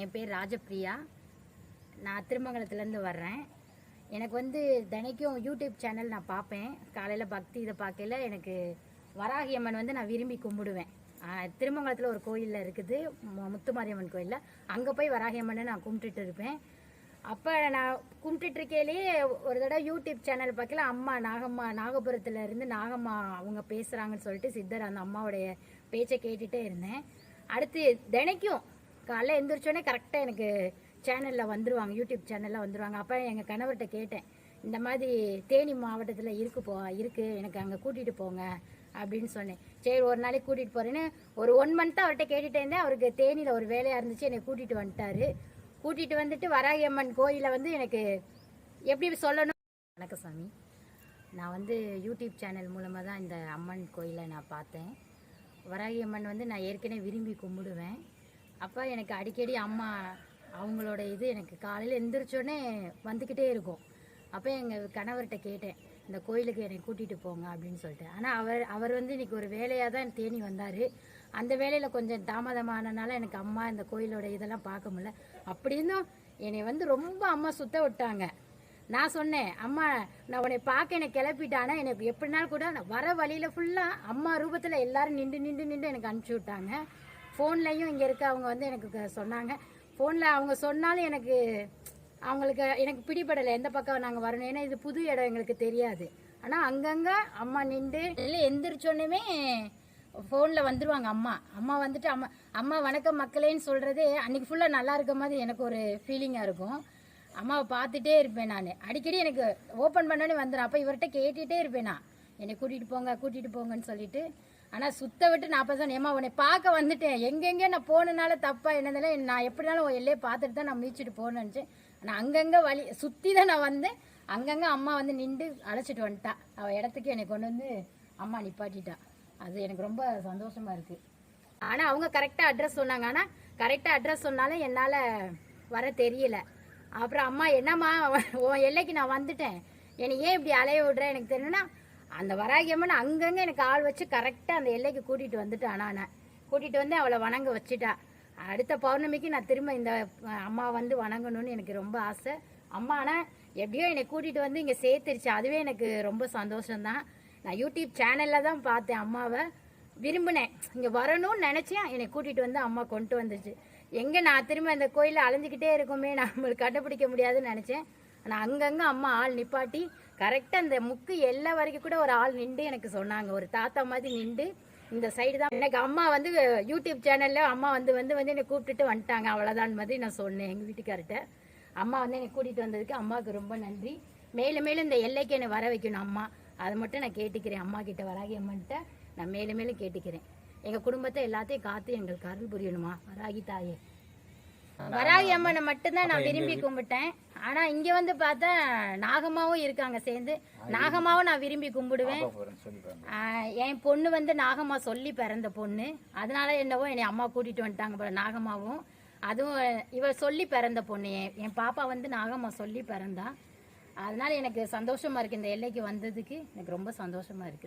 என் பேர் ராஜப்பிரியா. நான் திருமங்கலத்துலேருந்து வர்றேன். எனக்கு வந்து தினைக்கும் யூடியூப் சேனல் நான் பார்ப்பேன். காலையில் பக்தி இதை பார்க்கல எனக்கு வராகி அம்மன் வந்து நான் விரும்பி கும்பிடுவேன். திருமங்கலத்தில் ஒரு கோயிலில் இருக்குது. முத்துமாரியம்மன் கோயிலில். அங்கே போய் வராகி அம்மனை நான் கும்பிட்டுட்டு இருப்பேன். அப்போ நான் கும்பிட்டுட்டு இருக்கையிலேயே ஒரு தடவை யூடியூப் சேனல் பார்க்கல அம்மா நாகம்மா நாகபுரத்தில் இருந்து நாகம்மா அவங்க பேசுகிறாங்கன்னு சொல்லிட்டு சித்தர் அந்த அம்மாவுடைய பேச்சை கேட்டுகிட்டே இருந்தேன். அடுத்து தினைக்கும் காலைல எழுந்திரிச்சோன்னே கரெக்டாக எனக்கு சேனலில் வந்துடுவாங்க யூடியூப் சேனலில் வந்துடுவாங்க அப்போ எங்கள் கணவர்கிட்ட கேட்டேன் இந்த மாதிரி தேனி மாவட்டத்தில் இருக்கு போ இருக்குது எனக்கு அங்கே கூட்டிகிட்டு போங்க அப்படின்னு சொன்னேன். சரி ஒரு நாளைக்கு கூட்டிகிட்டு போகிறேன்னு ஒரு ஒன் மந்த்தாக அவர்கிட்ட கேட்டுகிட்டே இருந்தேன். அவருக்கு தேனியில் ஒரு வேலையாக இருந்துச்சு என்னை கூட்டிகிட்டு வந்துட்டாரு. கூட்டிகிட்டு வந்துட்டு வராகியம்மன் கோயிலில் வந்து எனக்கு எப்படி சொல்லணும்? வணக்கம் சாமி. நான் வந்து யூடியூப் சேனல் மூலமாக தான் இந்த அம்மன் கோயிலை நான் பார்த்தேன். வராகி அம்மன் வந்து நான் ஏற்கனவே விரும்பி கும்பிடுவேன். அப்போ எனக்கு அடிக்கடி அம்மா அவங்களோட இது எனக்கு காலையில் எந்திரிச்சோடனே வந்துக்கிட்டே இருக்கும். அப்போ எங்கள் கணவர்கிட்ட கேட்டேன் இந்த கோயிலுக்கு என்னை கூட்டிகிட்டு போங்க அப்படின்னு சொல்லிட்டு. ஆனால் அவர் அவர் வந்து இன்றைக்கி ஒரு வேலையாக தான் தேனி வந்தார். அந்த வேலையில் கொஞ்சம் தாமதமானனால எனக்கு அம்மா இந்த கோயிலோட இதெல்லாம் பார்க்க முடியல. அப்படி இருந்தும் என்னை வந்து ரொம்ப அம்மா சுத்த விட்டாங்க. நான் சொன்னேன் அம்மா நான் உன்னை பார்க்க என்னை கிளப்பிட்டானா? எனக்கு எப்படினாலும் கூட வர வழியில் ஃபுல்லாக அம்மா ரூபத்தில் எல்லாரும் நின்று நின்று நின்று எனக்கு அனுப்பிச்சி விட்டாங்க. ஃபோன்லேயும் இங்கே இருக்க அவங்க வந்து எனக்கு சொன்னாங்க. ஃபோனில் அவங்க சொன்னாலும் எனக்கு அவங்களுக்கு எனக்கு பிடிபடலை. எந்த பக்கம் நாங்கள் வரணும்? ஏன்னா இது புது இடம் எங்களுக்கு தெரியாது. ஆனால் அங்கங்கே அம்மா நின்று இல்லை எந்திரிச்சோன்னே ஃபோனில் வந்துடுவாங்க அம்மா. அம்மா வந்துட்டு அம்மா அம்மா வணக்கம் மக்களேன்னு சொல்கிறது அன்றைக்கி ஃபுல்லாக நல்லா இருக்க மாதிரி எனக்கு ஒரு ஃபீலிங்காக இருக்கும். அம்மாவை பார்த்துட்டே இருப்பேன் நான். அடிக்கடி எனக்கு ஓப்பன் பண்ணோன்னே வந்துடும் அப்போ இவர்கிட்ட கேட்டுகிட்டே இருப்பேன் நான். என்னை கூட்டிகிட்டு போங்க கூட்டிகிட்டு போங்கன்னு சொல்லிட்டு. ஆனால் சுத்த விட்டு நான் அப்போ ஏமா ஏம்மா உன்னை பார்க்க வந்துட்டேன். எங்கெங்கே நான் போனனால தப்பா என்னதில்ல நான் எப்படினாலும் உன் எல்லையை பார்த்துட்டு தான் நான் மீச்சிட்டு போகணும்னு நினச்சேன். ஆனால் அங்கங்கே வழி சுற்றி தான் நான் வந்தேன் அங்கங்கே அம்மா வந்து நின்று அழைச்சிட்டு வந்துட்டா. அவள் இடத்துக்கு என்னை கொண்டு வந்து அம்மா நிப்பாட்டிட்டா. அது எனக்கு ரொம்ப சந்தோஷமாக இருக்குது ஆனால் அவங்க கரெக்டாக அட்ரஸ் சொன்னாங்க. ஆனால் கரெக்டாக அட்ரஸ் சொன்னாலும் என்னால் வர தெரியல. அப்புறம் அம்மா என்னம்மா உன் எல்லைக்கு நான் வந்துட்டேன். என்னை ஏன் இப்படி அலைய விடுற? எனக்கு தெரியணும்னா அந்த வராகியம்மன் அங்கங்கே எனக்கு ஆள் வச்சு கரெக்டாக அந்த எல்லைக்கு கூட்டிகிட்டு வந்துட்டான் நான் கூட்டிகிட்டு வந்து அவளை வணங்க வச்சுட்டா. அடுத்த பௌர்ணமிக்கு நான் திரும்ப இந்த அம்மா வந்து வணங்கணும்னு எனக்கு ரொம்ப ஆசை. அம்மா ஆனால் எப்படியோ என்னை கூட்டிகிட்டு வந்து இங்கே சேர்த்துருச்சு. அதுவே எனக்கு ரொம்ப சந்தோஷம்தான். நான் யூடியூப் சேனலில் தான் பார்த்தேன் அம்மாவை. விரும்பினேன். இங்கே வரணும்னு நினச்சேன். என்னை கூட்டிகிட்டு வந்து அம்மா கொண்டு வந்துச்சு எங்கே நான் திரும்ப இந்த கோயிலில் அலைஞ்சிக்கிட்டே இருக்குமே நம்மளுக்கு கண்டுபிடிக்க முடியாதுன்னு நினச்சேன். ஆனால் அங்கங்கே அம்மா ஆள் நிப்பாட்டி கரெக்டாக இந்த முக்கு எல்லா வரைக்கும் கூட ஒரு ஆள் நின்று எனக்கு சொன்னாங்க. ஒரு தாத்தா மாதிரி நின்று இந்த சைடு தான். எனக்கு அம்மா வந்து யூடியூப் சேனலில் அம்மா வந்து வந்து வந்து என்னை கூப்பிட்டுட்டு வந்துட்டாங்க. அவ்வளோதான் மாதிரி நான் சொன்னேன் எங்கள் வீட்டுக்கார்ட்ட. அம்மா வந்து என்னை கூட்டிகிட்டு வந்ததுக்கு அம்மாவுக்கு ரொம்ப நன்றி. மேலும் மேலும் இந்த எல்லைக்கு என்னை வர வைக்கணும் அம்மா. அதை மட்டும் நான் கேட்டுக்கிறேன். அம்மா கிட்ட வராகி அம்மன்ட்ட நான் மேலும் மேலும் கேட்டுக்கிறேன். எங்கள் குடும்பத்தை எல்லாத்தையும் காத்து எங்களுக்கு அருள் புரியணுமா? வராகி தாயே. வராகி அம்மனை மட்டும்தான் நான் விரும்பி கும்பிட்டேன். ஆனா இங்க வந்து பார்த்தா நாகமாவும் இருக்காங்க சேர்ந்து. நாகமாவும் நான் விரும்பி கும்பிடுவேன். என் பொண்ணு வந்து நாகம்மா சொல்லி பிறந்த பொண்ணு. அதனால என்னவோ என்னை அம்மா கூட்டிட்டு வந்துட்டாங்க போல நாகம்மாவும். அதுவும் இவ சொல்லி பிறந்த பொண்ணு. என் என் பாப்பா வந்து நாகம்மா சொல்லி பிறந்தா. அதனால எனக்கு சந்தோஷமா இருக்கு இந்த எல்லைக்கு வந்ததுக்கு. எனக்கு ரொம்ப சந்தோஷமா இருக்கு.